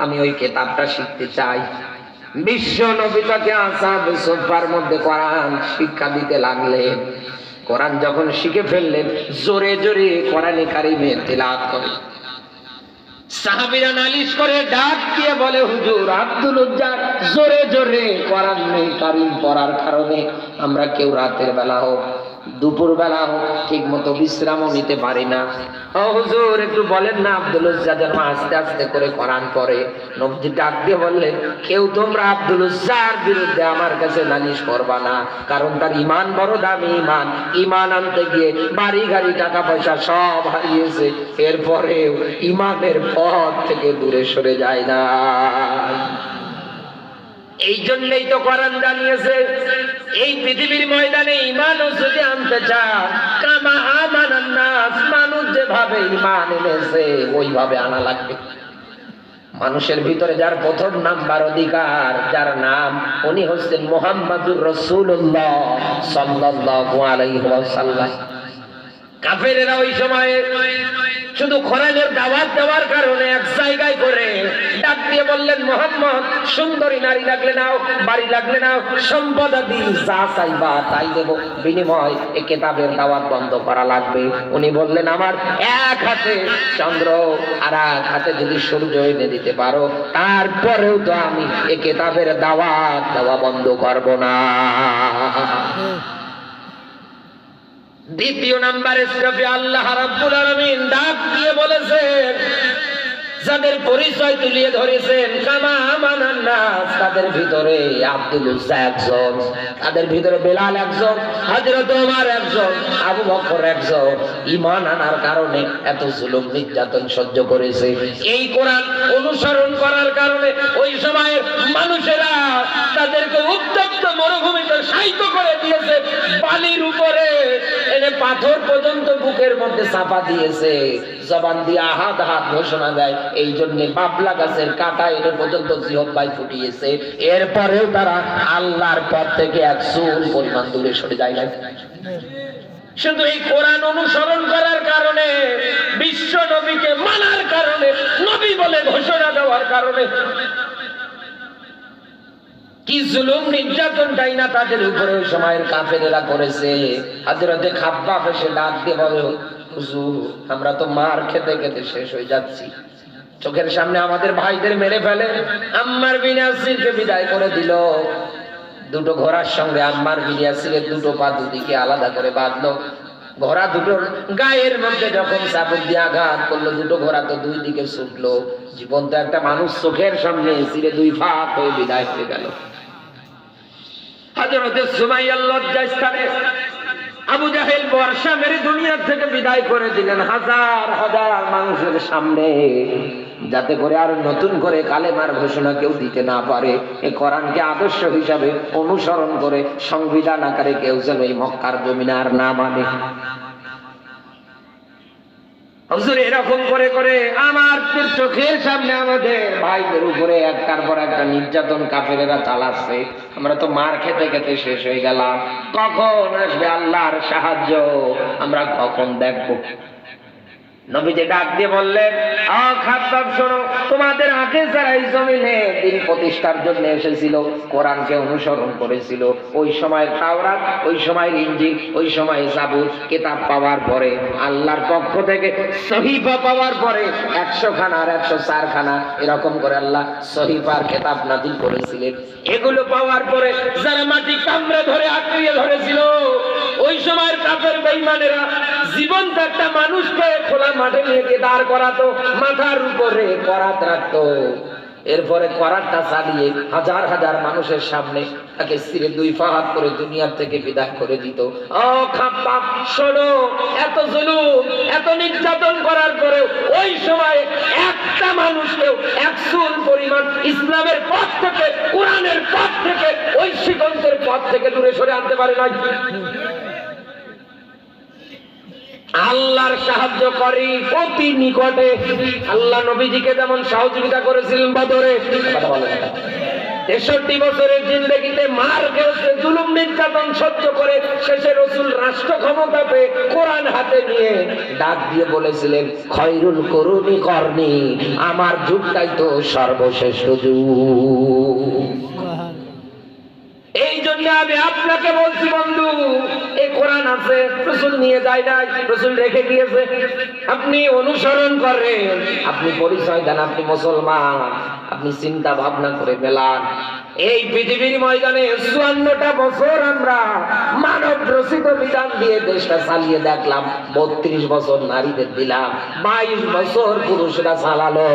আমি ওই কেতাবটা শিখতে চাই। বিশ্ব নবীতাকে আসাদ সোফার মধ্যে কোরআন শিক্ষা দিতে লাগলেন। কোরআন যখন শিখে ফেললেন, জোরে জোরে কোরআনে কারিমে তেলাওয়াত করে। সাহাবীরা নালিশ করে ডাক দিয়ে বলে, হুজুর, আব্দুল উজ্জার জোরে জোরে কোরআন কারিম পড়ার কারণে আমরা কেউ রাতের বেলা হোক দুপুর বেলা ঠিক মতো বিশ্রামও নিতে পারি না। ও হুজুর, একটু বলেন না আব্দুল উজ্জা যেন আস্তে আস্তে করে কোরআন পড়ে। নবজি ডাক দিয়ে বললেন, কেউ তোমরা আব্দুল উজ্জার বিরুদ্ধে আমার কাছে নালিশ করবা না, কারণ তার ইমান বড় দামি ইমান ইমান আনতে গিয়ে বাড়ি, গাড়ি টাকা পয়সা সব হারিয়েছে। এরপরেও ইমানের পথ থেকে দূরে সরে যায় না। এই জন্যই তো কোরআন জানিয়েছে এই পৃথিবীর ময়দানে ইমান যদি আনতে চান কামা আমানান নাস, মানুষ যেভাবে ইমান এনেছে, ওইভাবে আনা লাগবে। মানুষের ভিতরে যার প্রথম নাম্বার অধিকার, যার নাম, উনি হচ্ছেন মোহাম্মদুর রসুল্লাহ সাল্লাল্লাহু আলাইহি ওয়াসাল্লাম। কাফেরেরা ওই সময়ে শুধু কোরআনের দাওয়াত দেওয়ার কারণে এক জায়গায় বললেন মোহাম্মদ সুন্দরী নারী লাগলে নাও, বাড়ি লাগলে নাও, সম্পদ আদি যা চাইবা তাই দেব। বিনিময় এ কেতাবের দাওয়াত বন্ধ করা লাগবে। উনি বললেন, আমার এক হাতে চন্দ্র, আর এক হাতে যদি সূর্য এনে দিতে পারো, তারপরেও তো আমি এ কেতাবের দাওয়াত দেওয়া বন্ধ করব না। দ্বিতীয় নাম্বার স্টেপে আল্লাহ রাব্বুল আলামিন ডাক দিয়ে বলেছেন যাদের পরিচয় তুলিয়ে ধরেছেন, কামা আমানান নাস, তাদের ভিতরে আব্দুল একজন, তাদের ভিতরে বেলাল একজন, হযরত ওমর একজন, আবু বকর একজন। ঈমান আনার কারণে এত জুলুম নির্যাতন সহ্য করেছে। এই কোরআন অনুসরণ করার কারণে ওই সময়ের মানুষেরা তাদেরকে উত্তপ্ত মরুভূমিতে সাহিত্য করে দিয়েছে। বালির উপরে এনে পাথর পর্যন্ত বুকের মধ্যে চাপা দিয়েছে। জবান দিয়ে হাত হাত ঘোষণা দেয়। এই জন্য বাবলা গাছের কাটা এনে পর্যন্ত জিহব্বাই ফুটিয়েছে। এরপরেও তারা আল্লাহর পথ থেকে এক চুল পরিমাণ দূরে সরে যায় না শুধু এই কোরআন অনুসরণ করার কারণে, বিশ্ব নবীকে মানার কারণে, নবী বলে ঘোষণা দেওয়ার কারণে কি জুলুম নির্যাতনটাই না তাদের উপরে সময়ের কাফেরেরা করেছে। হাজরতে খাব্বা এসে ডাক দিয়ে বলে আমরা তো মার খেতে খেতে শেষ হয়ে যাচ্ছি। চোখের সামনে আমাদের ভাইদের মেরে ফেলে, আম্মার বিনাসিরকে বিদায় করে দিল। দুটো ঘোড়ার সঙ্গে আম্মার বিনাসিরের দুটো পা দুদিকে আলাদা করে বাঁধলো। ঘোড়া দুটোর গায়ের মধ্যে যখন চাবুক দিয়ে আঘাত করল, দুটো ঘোড়া তো দুই দিকে ছুটলো। জীবন তো একটা মানুষ চোখের সামনে সিরে দুই ভাগ হয়ে বিদায় হয়ে গেল। হাজরতে সুমাইয়ার লজ্জা স্থানে আবু জাহেল বর্ষা মেরে দুনিয়ার থেকে বিদায় করে দিলেন হাজার হাজার মানুষের সামনে। যাতে করে আর নতুন করে কালেমার ঘোষণা কেউ দিতে না পারে। এ কোরআনকে আদর্শ হিসাবে অনুসরণ করে সংবিধান আকারে কেউ যেন এই মক্কার জমিনার না মানে। হুজুর, এরকম করে করে আমার চোখের সামনে আমাদের ভাইদের উপরে একটার পর একটা নির্যাতন কাফেরেরা চালাচ্ছে। আমরা তো মার খেতে খেতে শেষ হয়ে গেলাম। কখন আসবে আল্লাহর সাহায্য? আমরা কখন দেখব? নবীজি ডাক দিয়ে বললেন খাদ্দাব, শোনো, তোমাদের আগে যারা এই জমিনে দিন প্রতিষ্ঠার জন্য এসেছিল, কোরআনকে অনুসরণ করেছিল, ওই সময় তাওরাত, ওই সময় ইঞ্জিল ওই সময় জাবুর কিতাব পাওয়ার পরে, আল্লাহর পক্ষ থেকে সহিফা পাওয়ার পরে একশো খানা আর একশো চার খানা এরকম করে আল্লাহ সহিফার কেতাব নাজিল করেছিলেন। এগুলো পাওয়ার পরে যারা মাটি কামড়ে ধরে, আঁকড়িয়ে ধরেছিল, ওই সময়ের কাপের বেইমানেরা জীবন্ত একটা মানুষকে খোলা মাঠে নিয়ে গিয়ে দাঁড় করাতো, মাথার উপরে করাত রাখতো। এরপরে করাতটা চালিয়ে হাজার হাজার মানুষের সামনে তাকে সিরে দুই ফাহাত করে দুনিয়ার থেকে বিদায় করে দিত। শোনো, এত জুলুম, এত নির্যাতন করার পরেও ওই সময় একটা মানুষকেও একশোল পরিমাণ ইসলামের পথ থেকে, কোরআনের পথ থেকে ওই পথ থেকে দূরে সরে আনতে পারে নাই। আল্লাহর সাহায্য করি অতি নিকটে আল্লাহ নবীজিকে যেমন সহযোগিতা করেছিলেন বদরে, তেষট্টি বছরের জিন্দগিতে মার খেয়েছে, জুলুম, নির্যাতন সহ্য করে শেষে রসুল রাষ্ট্র ক্ষমতা পেয়ে কোরআন হাতে নিয়ে ডাক দিয়ে বলেছিলেন, খয়রুল করুনি করনি, আমার যুগটাই তো সর্বশ্রেষ্ঠ যুগ। এই জন্য আমি আপনাকে বলছি, বন্ধু, এই কোরআন আছে, রসুল নিয়ে যায় নাই, রসুল রেখে দিয়েছে। আপনি অনুসরণ করেন। আপনি পরিচয় দেন, আপনি মুসলমান। আপনি চিন্তা ভাবনা করে মেলান এই পৃথিবীর ময়দানে চুয়ান্নটা বছর আমরা মানব রচিত বিধান দিয়ে দেশটা চালিয়ে দেখলাম। বত্রিশ বছর নারীদের দিলাম, বাইশ বছর পুরুষরা চালালো।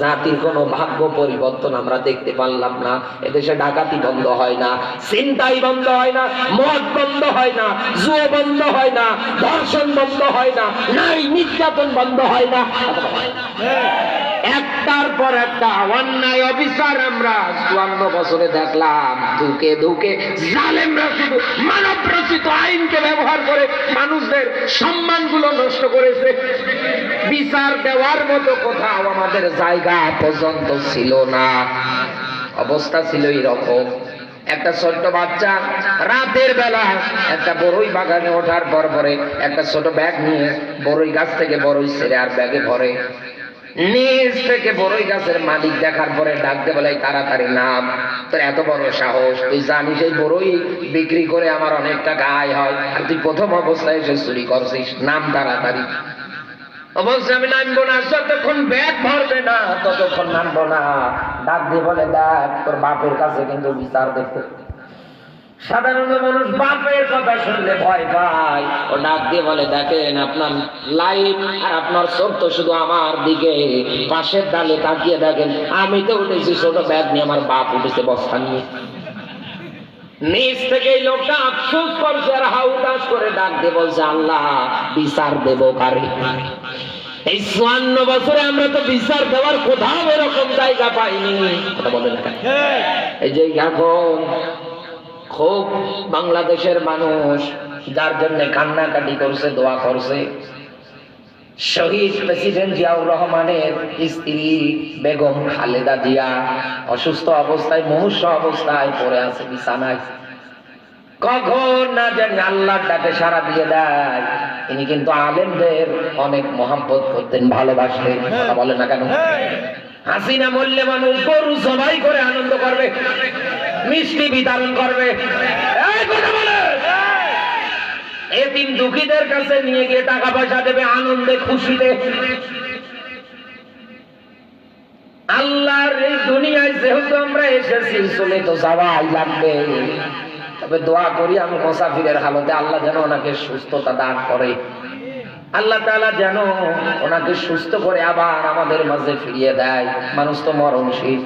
জাতির কোনো ভাগ্য পরিবর্তন আমরা দেখতে পারলাম না। এদেশে ডাকাতি বন্ধ হয় না চিন্তাই বন্ধ হয় না, মদ বন্ধ হয় না, জুয়ো বন্ধ হয় না, ধর্ষণ বন্ধ হয় না নারী নির্যাতন বন্ধ হয় না। একটার পর একটা অন্যায় অবিচার আমরা চুয়ান্ন বছরে দেখলাম। ধুকে ধুকে জালেমরা শুধু মানব রচিত আইনকে ব্যবহার করে মানুষদের সম্মানগুলো নষ্ট করেছে। বিচার দেওয়ার মতো কোথাও আমাদের জায়গা পর্যন্ত ছিল না। অবস্থা ছিল এরকম একটা ছোট্ট বাচ্চা রাতের বেলা একটা বড়ই বাগানে ওঠার পর পরে একটা ছোট ব্যাগ নিয়ে বড়ই গাছ থেকে বড়ই ছেড়ে আর ব্যাগে ভরে। নিচ থেকে বড়ই গাছের মালিক দেখার পরে ডাকতে বলে তাড়াতাড়ি নাম, তোর এত বড় সাহস, তুই জানিস এই বড়ই বিক্রি করে আমার অনেক টাকা আয় হয়, আর তুই প্রথম অবস্থায় এসে চুরি করছিস, নাম তাড়াতাড়ি। অবশ্য আমি নামবো না, যতক্ষণ ব্যাগ ভরবে না, ততক্ষণ নামবো না। ডাক দিয়ে বলে, দেখ, তোর বাপের কাছে কিন্তু বিচার দেখতে সাধারণত মানুষ বাপের কথা শুনলে ভয় পায়। ও ডাক দিয়ে বলে দেখেন আপনার লাইফ আর আপনার চোখ তো শুধু আমার দিকে। পাশের ডালে তাকিয়ে দেখেন আমি তো উঠেছি ছোট ব্যাগ নিয়ে আমার বাপ উঠেছে বস্তা নিয়ে। নিচ থেকে লোকটা আফসোস করছে আর করে ডাক দিয়ে বলছে আল্লাহ বিচার দেব কারে? এই চুয়ান্ন বছরে আমরা তো বিচার দেওয়ার কোথাও এরকম জায়গা পাইনি। কথা বলে না এই যে এখন খুব বাংলাদেশের মানুষ যার জন্য কান্নাকাটি করছে দোয়া করছে। শহীদ প্রেসিডেন্ট জিয়াউর রহমানের স্ত্রী বেগম খালেদা জিয়া অসুস্থ অবস্থায় মুমূর্ষ অবস্থায় পড়ে আছে বিছানায়। কখন না জানি আল্লাহর ডাকে সারা দিয়ে দেয়। তিনি কিন্তু আলেমদের অনেক মহাব্বত করতেন ভালোবাসতেন কথা বলে না কেন? হাসিনা মরলে মানুষ গরু সবাই করে আনন্দ করবে। মিষ্টি বিতরণ করবে। এতিম দুঃখীদের কাছে নিয়ে গিয়ে টাকা পয়সা দেবে, আনন্দে, খুশিতে। আল্লাহর এই দুনিয়ায় যেহেতু আমরা এসেছি চলে তো যাওয়াই লাগবে। তবে দোয়া করি আমি মুসাফিরের হালতে, আল্লাহ যেন ওনাকে সুস্থতা দান করে। আল্লাহ তাআলা যেন ওনাকে সুস্থ করে আবার আমাদের মাঝে ফিরিয়ে দেয়। মানুষ তো মরণশীল।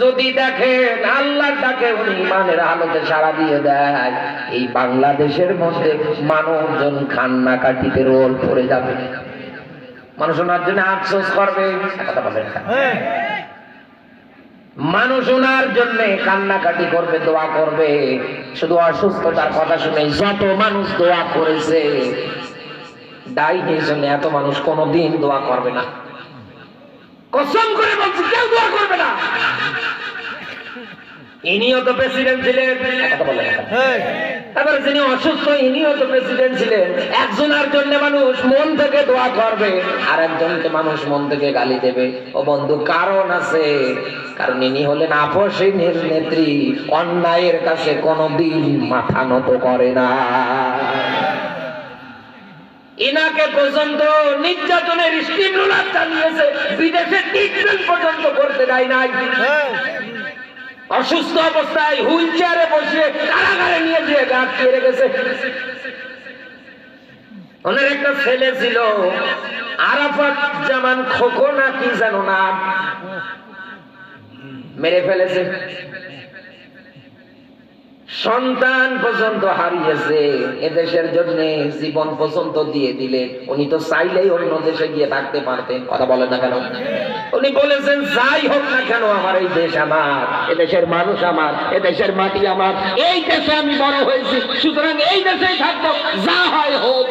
যদি দেখেন আল্লাহর ডাকে উনি ইমানের হালতে সারা দিয়ে দেয় এই বাংলাদেশের মধ্যে মানুষজন কান্না কাটিতে রোল পড়ে যাবে। মানুষ ওনার জন্য আফসোস করবে। না। মানুষ ওনার জন্য কান্নাকাটি করবে দোয়া করবে। শুধু অসুস্থতার কথা শুনে যত মানুষ দোয়া করেছে ডাইনির জন্য এত মানুষ কোনোদিন দোয়া করবে না। কসম করে বলছি কেউ দোয়া করবে না। ইনিও তো প্রেসিডেন্ট ছিলেন। তারপরে যিনি অসুস্থ ইনিও তো প্রেসিডেন্ট ছিলেন। একজনের জন্য মানুষ মন থেকে দোয়া করবে আর একজনকে মানুষ মন থেকে গালি দেবে। ও বন্ধু কারণ আছে। কারণ ইনি হলেন আপসীনের নেত্রী। অন্যায়ের কাছে কোনোদিন মাথা নত করে না। ইনাকে পর্যন্ত নির্যাতনের স্টিম রোলার চালিয়েছে বিদেশে ট্রিটমেন্ট পর্যন্ত করতে দেয় নাই। অসুস্থ অবস্থায় হুইল চেয়ারে বসে কারাগারে নিয়ে গিয়ে আটকে রেখেছে। ওনার একটা ছেলে ছিল আরাফাত জামান খোকো না কি জানো না মেরে ফেলেছে। সন্তান পর্যন্ত হারিয়েছে, এদেশের জন্য জীবন পর্যন্ত দিয়ে দিলে। উনি তো চাইলেই অন্য দেশে গিয়ে থাকতে পারতেন, কথা বলেন না কেন? উনি বলেছেন, যাই হোক না কেন, আমার এই দেশ আমার, এদেশের মানুষ আমার, এদেশের মাটি আমার, এই দেশে আমি বড় হয়েছি, সুতরাং এই দেশেই থাকব, যা হয় হোক।